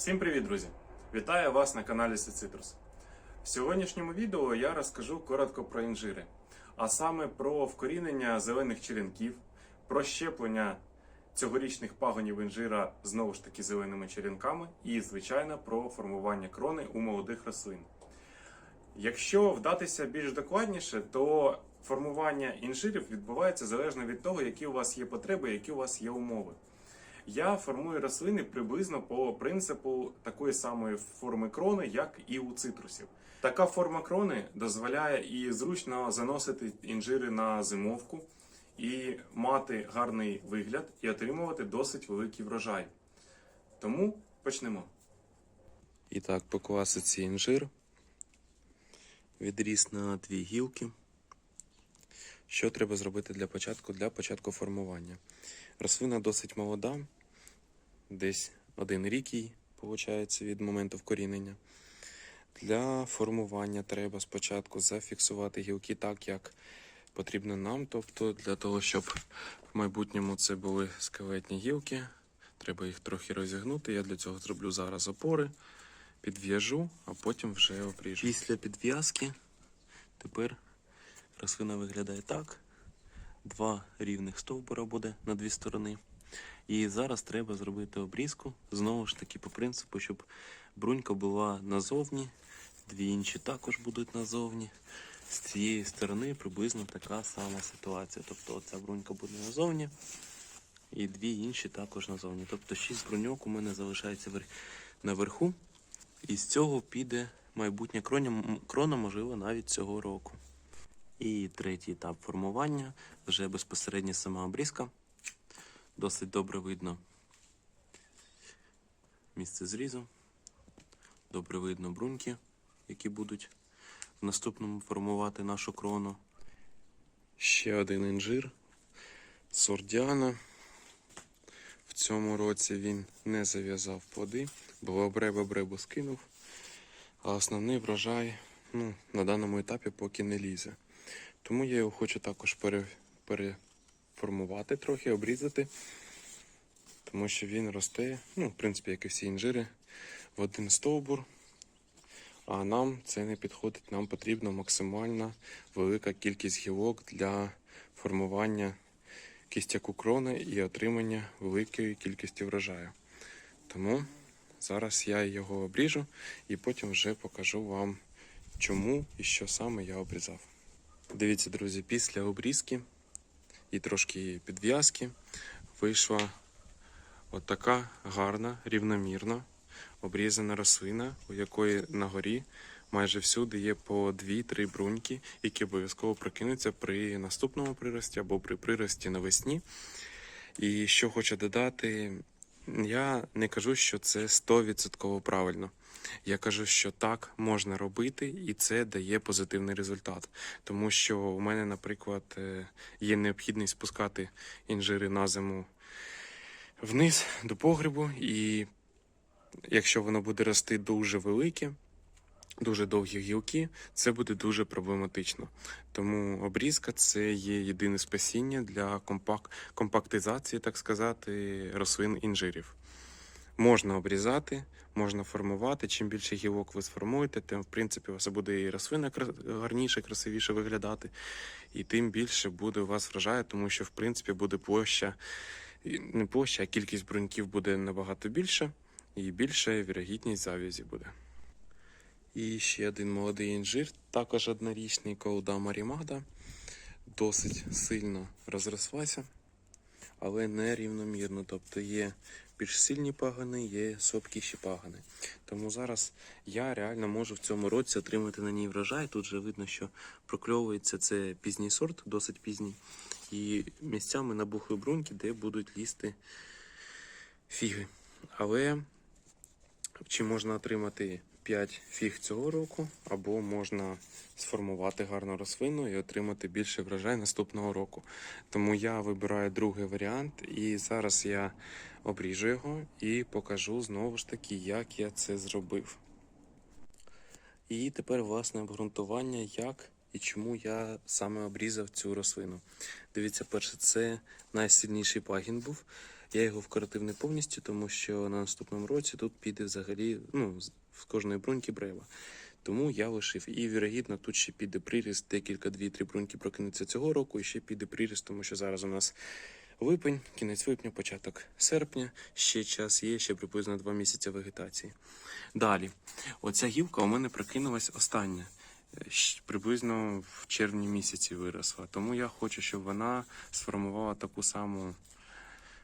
Всім привіт, друзі! Вітаю вас на каналі Citrus. В сьогоднішньому відео я розкажу коротко про інжири, а саме про вкорінення зелених черенків, про щеплення цьогорічних пагонів інжира знову ж таки зеленими черенками і, звичайно, про формування крони у молодих рослин. Якщо вдатися більш докладніше, то формування інжирів відбувається залежно від того, які у вас є потреби, які у вас є умови. Я формую рослини приблизно по принципу такої самої форми крони, як і у цитрусів. Така форма крони дозволяє і зручно заносити інжири на зимовку, і мати гарний вигляд, і отримувати досить великий врожай. Тому почнемо. І так, по класиці інжир. Відріс на дві гілки. Що треба зробити для початку? Для початку формування. Рослина досить молода, десь один рік виходить, від моменту вкорінення. Для формування треба спочатку зафіксувати гілки так, як потрібно нам. Тобто, для того, щоб в майбутньому це були скелетні гілки, треба їх трохи розігнути. Я для цього зроблю зараз опори підв'яжу, а потім вже обріжу. Після підв'язки тепер рослина виглядає так. Два рівних стовбура буде на дві сторони. І зараз треба зробити обрізку. Знову ж таки, по принципу, щоб брунька була назовні, дві інші також будуть назовні. З цієї сторони приблизно така сама ситуація. Тобто оця брунька буде назовні, і дві інші також назовні. Тобто шість бруньок у мене залишається наверху. І з цього піде майбутня кроня, крона, можливо, навіть цього року. І третій етап формування вже безпосередньо сама обрізка. Досить добре видно місце зрізу. Добре видно бруньки, які будуть в наступному формувати нашу крону. Ще один інжир. Сордіана. В цьому році він не зав'язав плоди, бо обреб-обребу скинув. А основний врожай ну, на даному етапі поки не лізе. Тому я його хочу також пере, переформувати трохи, обрізати. Тому що він росте, ну, в принципі, як і всі інжири, в один стовбур. А нам це не підходить. Нам потрібна максимальна велика кількість гілок для формування кістяку крони і отримання великої кількості врожаю. Тому зараз я його обріжу і потім вже покажу вам, чому і що саме я обрізав. Дивіться, друзі, після обрізки і трошки підв'язки вийшла отака гарна, рівномірна обрізана рослина, у якої на горі майже всюди є по 2-3 бруньки, які обов'язково прокинуться при наступному прирості або при прирості навесні. І що хочу додати, я не кажу, що це 100% правильно. Я кажу, що так можна робити, і це дає позитивний результат. Тому що у мене, наприклад, е, є необхідність спускати інжири на зиму вниз до погребу, і якщо воно буде рости дуже велике, дуже довгі гілки, це буде дуже проблематично. Тому обрізка це є єдине спасіння для компак... компактизації, так сказати, рослин інжирів. Можна обрізати, можна формувати. Чим більше гілок ви сформуєте, тим в принципі у вас буде і рослина гарніше, красивіше виглядати, і тим більше буде у вас врожаю, тому що в принципі буде площа, не площа, а кількість бруньків буде набагато більша, і більша вірогідність завязі буде. І ще один молодий інжир, також однорічний Коуда Марімада. Досить сильно розрослася, але не рівномірно. Тобто є більш сильні пагани, є слабкіші пагани. Тому зараз я реально можу в цьому році отримати на ній врожай. Тут вже видно, що прокльовується це пізній сорт, досить пізній. І місцями набухли бруньки, де будуть лізти фіги. Але чи можна отримати 5 фіг цього року, або можна сформувати гарну рослину і отримати більше врожай наступного року. Тому я вибираю другий варіант, і зараз я обріжу його і покажу знову ж таки, як я це зробив. І тепер власне обґрунтування, як і чому я саме обрізав цю рослину. Дивіться, перше, це найсильніший пагін був. Я його вкоротив не повністю, тому що на наступному році тут піде взагалі ну, з- кожної бруньки брева. Тому я лишив. І вірогідно тут ще піде приріст, декілька дві-три бруньки прокинуться цього року, і ще піде приріст, тому що зараз у нас липень, кінець липня, початок серпня. Ще час є, ще приблизно два місяці вегетації. Далі, оця гілка у мене прокинулась остання. Е, Приблизно в червні місяці виросла. Тому я хочу, щоб вона сформувала таку саму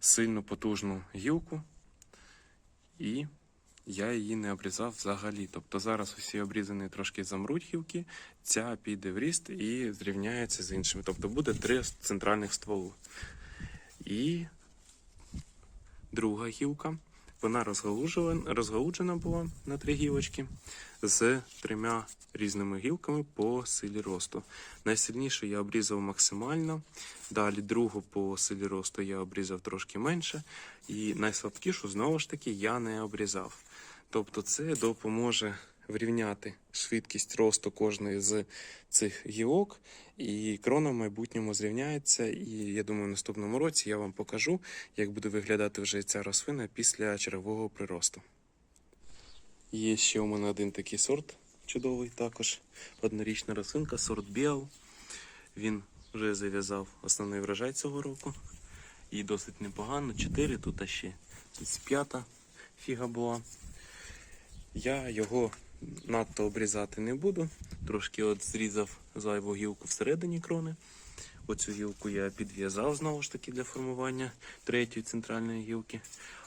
сильну потужну гілку. І я її не обрізав взагалі. Тобто зараз усі обрізані трошки замруть гілки, ця піде в ріст і зрівняється з іншими. Тобто буде три центральних стволу. І друга гілка. Вона розгалуджена була на три гілочки з трьома різними гілками по силі росту. Найсильнішу я обрізав максимально. Далі другу по силі росту я обрізав трошки менше. І найслабкішу знову ж таки я не обрізав. Тобто це допоможе врівняти швидкість росту кожної з цих гілок, і крона в майбутньому зрівняється. І я думаю, в наступному році я вам покажу, як буде виглядати вже ця рослина після чергового приросту. Є ще у мене один такий сорт чудовий, також однорічна рослинка, сорт Біал. Він вже зав'язав основний врожай цього року. І досить непогано. Чотири, тут а ще п'ята фіга була. Я його надто обрізати не буду. Трошки от зрізав зайву гілку всередині крони. Оцю гілку я підв'язав знову ж таки для формування третьої центральної гілки.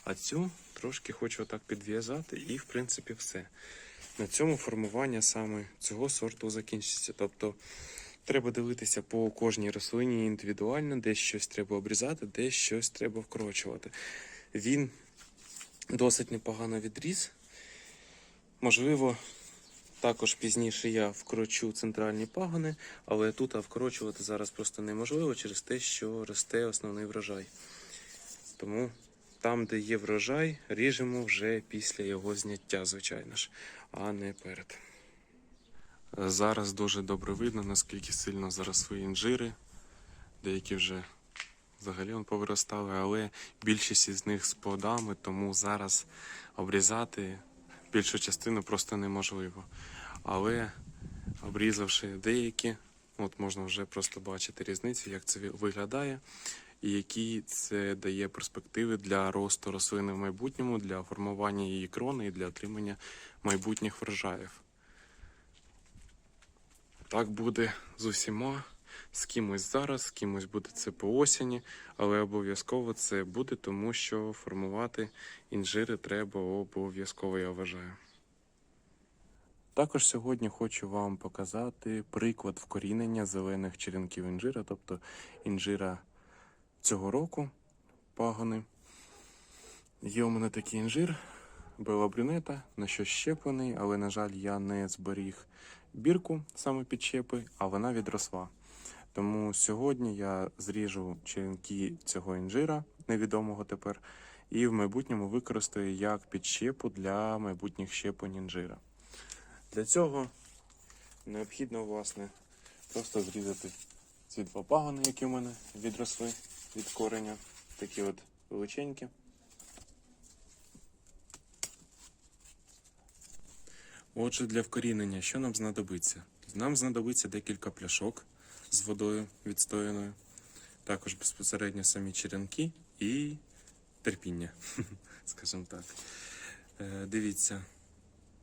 А цю трошки хочу отак підв'язати, і в принципі все. На цьому формування саме цього сорту закінчиться. Тобто треба дивитися по кожній рослині індивідуально, де щось треба обрізати, де щось треба вкорочувати. Він досить непогано відріс. Можливо, також пізніше я вкорочу центральні пагони, але тут вкорочувати зараз просто неможливо через те, що росте основний врожай. Тому там, де є врожай, ріжемо вже після його зняття, звичайно ж, а не перед. Зараз дуже добре видно, наскільки сильно заросли інжири. Деякі вже взагалі повиростали, але більшість із них з плодами, тому зараз обрізати більшу частину просто неможливо. Але обрізавши деякі, от можна вже просто бачити різницю, як це виглядає, і які це дає перспективи для росту рослини в майбутньому, для формування її крони і для отримання майбутніх врожаїв. Так буде з усіма, з кимось зараз, з кимось буде це по осені, але обов'язково це буде, тому що формувати інжири треба обов'язково, я вважаю. Також сьогодні хочу вам показати приклад вкорінення зелених черенків інжира, тобто інжира цього року пагони. Є у мене такий інжир, бела брюнета, на що щеплений, але, на жаль, я не зберіг бірку саме під щепи, а вона відросла. Тому сьогодні я зріжу черенки цього інжира, невідомого тепер, і в майбутньому використаю як підщепу для майбутніх щеплень інжира. Для цього необхідно, власне, просто зрізати ці два пагони, які в мене відросли від кореня, такі от величенькі. Отже, для вкорінення що нам знадобиться? Нам знадобиться декілька пляшок з водою відстояною, також безпосередньо самі черенки і терпіння, скажімо так. Е, Дивіться,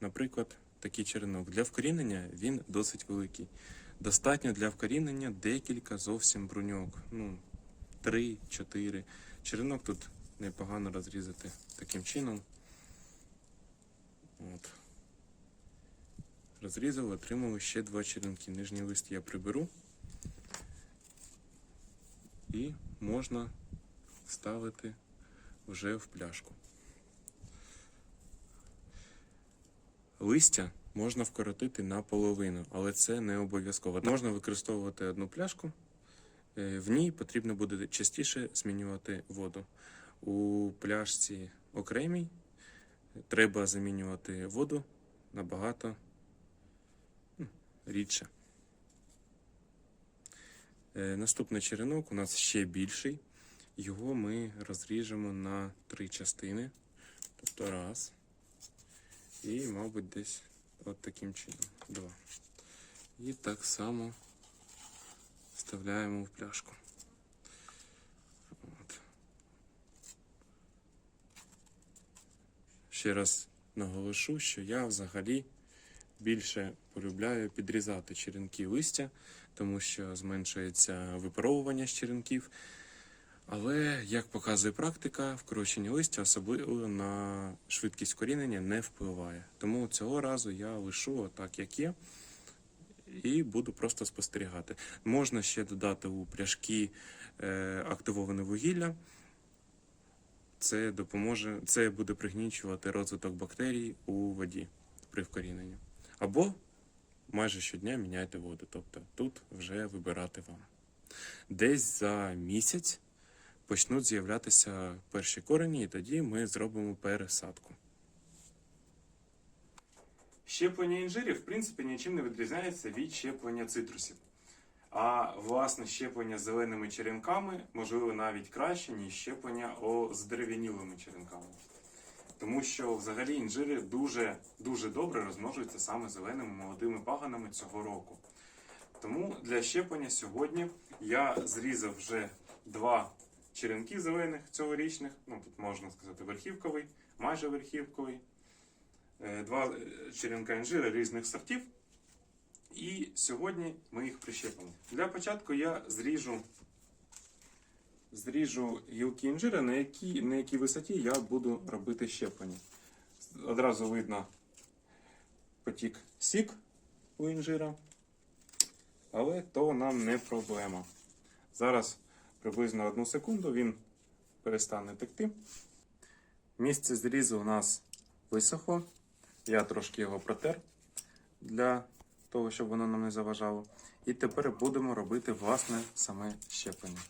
наприклад, такий черенок. Для вкорінення він досить великий. Достатньо для вкорінення декілька зовсім бруньок. Ну, 3-4. Черенок тут непогано розрізати таким чином. От. Розрізали, отримали ще два черенки. Нижній лист я приберу. І можна ставити вже в пляшку. Листя можна вкоротити наполовину, але це не обов'язково. Можна використовувати одну пляшку, е, в ній потрібно буде частіше змінювати воду. У пляшці окремій треба замінювати воду набагато рідше. Е, Наступний черенок у нас ще більший. Його ми розріжемо на три частини. Тобто раз. І, мабуть, десь от таким чином. Два. І так само вставляємо в пляшку. От. Ще раз наголошу, що я взагалі більше полюбляю підрізати черенки листя, тому що зменшується випаровування з. Але, як показує практика, вкорочення листя особливо на швидкість корінення не впливає. Тому цього разу я лишу отак, як є, і буду просто спостерігати. Можна ще додати у пляшки е, активоване вугілля. Це допоможе, це буде пригнічувати розвиток бактерій у воді при вкоріненні. Або майже щодня міняйте воду. Тобто тут вже вибирати вам. Десь за місяць почнуть з'являтися перші корені, і тоді ми зробимо пересадку. Щеплення інжирів, в принципі, нічим не відрізняється від щеплення цитрусів. А власне щеплення зеленими черенками можливо навіть краще, ніж щеплення о, з дерев'янілими черенками. Тому що взагалі інжири дуже, дуже добре розмножуються саме зеленими молодими паганами цього року. Тому для щеплення сьогодні я зрізав вже два черенки зелених цьогорічних. Ну тут можна сказати верхівковий, майже верхівковий. Е, Два е, черенка інжира різних сортів. І сьогодні ми їх прищепимо. Для початку я зріжу, зріжу гілки інжира, на якій, на якій висоті я буду робити щеплення. Одразу видно потік сік у інжира, але то нам не проблема. Зараз приблизно одну секунду він перестане текти. Місце зрізу у нас висохло. Я трошки його протер для того, щоб воно нам не заважало. І тепер будемо робити власне саме щеплення.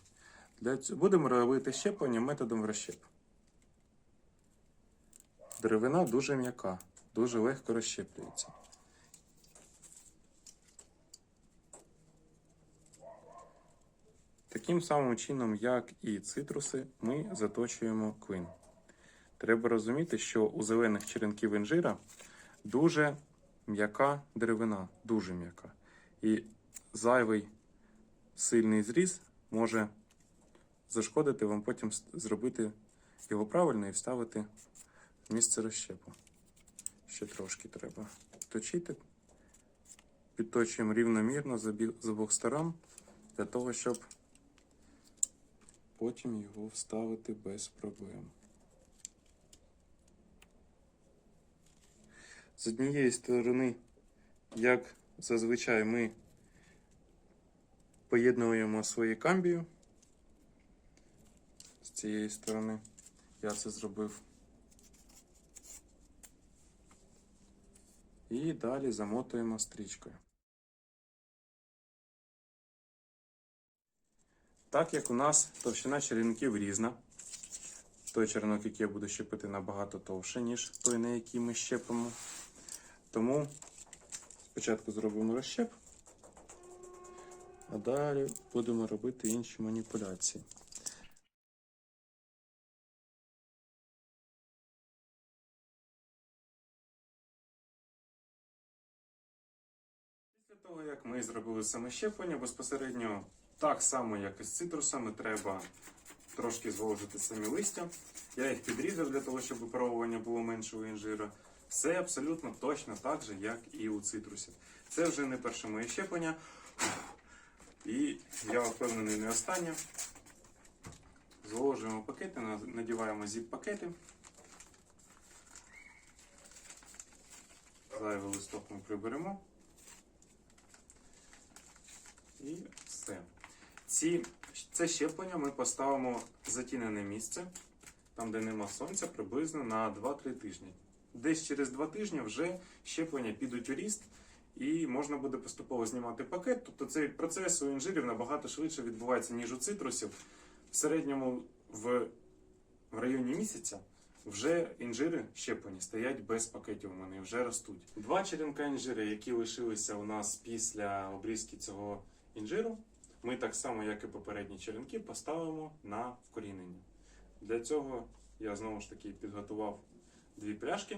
Будемо робити щеплення методом розщеп. Деревина дуже м'яка, дуже легко розщеплюється. Таким самим чином, як і цитруси, ми заточуємо клин. Треба розуміти, що у зелених черенків інжира дуже м'яка деревина, дуже м'яка. І зайвий сильний зріз може зашкодити вам потім зробити його правильно і вставити в місце розщепу. Ще трошки треба точити. Підточуємо рівномірно з обох сторон для того, щоб потім його вставити без проблем. З однієї сторони, як зазвичай, ми поєднуємо свої камбію. Цієї сторони я це зробив. І далі замотуємо стрічкою. Так як у нас товщина черенків різна, той черенок, який я буду щепити, набагато товще, ніж той, на який ми щепимо. Тому спочатку зробимо розщеп, а далі будемо робити інші маніпуляції. Того, як ми зробили саме щеплення, безпосередньо так само, як і з цитрусами, треба трошки зволожити самі листя. Я їх підрізав для того, щоб випаровування було менше у інжира. Все абсолютно точно так же, як і у цитрусів. Це вже не перше моє щеплення. І я впевнений, не останнє. Зволожуємо пакети, надіваємо зіп-пакети. Зайвий листок ми приберемо. І все. Ці, це щеплення ми поставимо в затінене місце, там, де нема сонця, приблизно на 2-3 тижні. Десь через 2 тижні вже щеплення підуть у ріст, і можна буде поступово знімати пакет. Тобто цей процес у інжирів набагато швидше відбувається, ніж у цитрусів. В середньому в, в районі місяця вже інжири щеплені стоять без пакетів. Мене вже ростуть. Два черенка інжири, які лишилися у нас після обрізки цього інжиру, ми так само, як і попередні черенки, поставимо на вкорінення. Для цього я знову ж таки підготував дві пляшки,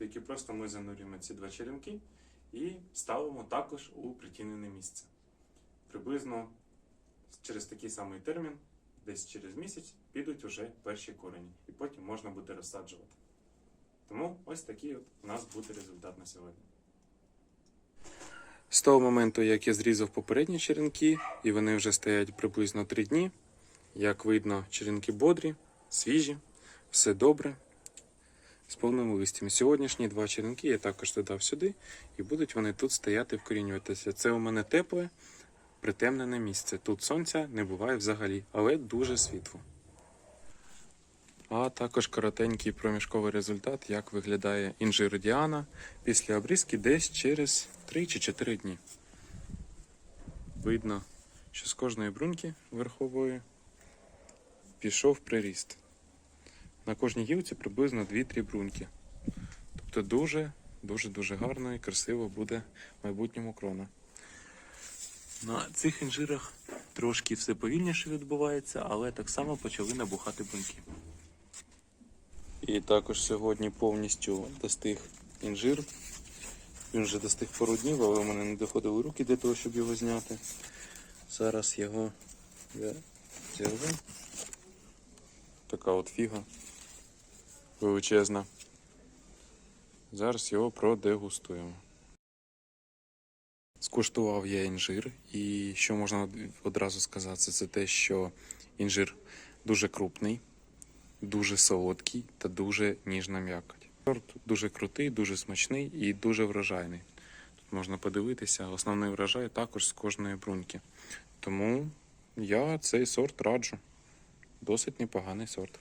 в які просто ми занурюємо ці два черенки і ставимо також у притінене місце. Приблизно через такий самий термін, десь через місяць, підуть уже перші корені, і потім можна буде розсаджувати. Тому ось такий от у нас буде результат на сьогодні. З того моменту, як я зрізав попередні черенки, і вони вже стоять приблизно 3 дні, як видно, черенки бодрі, свіжі, все добре, з повним листям. Сьогоднішні два черенки я також додав сюди, і будуть вони тут стояти вкорінюватися. Це у мене тепле, притемнене місце. Тут сонця не буває взагалі, але дуже світло. А також коротенький проміжковий результат, як виглядає інжир Діана після обрізки десь через 3 чи 4 дні. Видно, що з кожної бруньки верхової пішов приріст. На кожній гілці приблизно 2-3 бруньки. Тобто дуже, дуже, дуже гарно і красиво буде в майбутньому крона. На цих інжирах трошки все повільніше відбувається, але так само почали набухати бруньки. І також сьогодні повністю достиг інжир. Він вже достиг пару днів, але у мене не доходили руки для того, щоб його зняти. Зараз його я зірву. Така от фіга величезна. Зараз його продегустуємо. Скуштував я інжир, і що можна одразу сказати, це те, що інжир дуже крупний, дуже солодкий та дуже ніжна м'якоть. Сорт дуже крутий, дуже смачний і дуже врожайний. Тут можна подивитися, основний врожай також з кожної бруньки. Тому я цей сорт раджу. Досить непоганий сорт.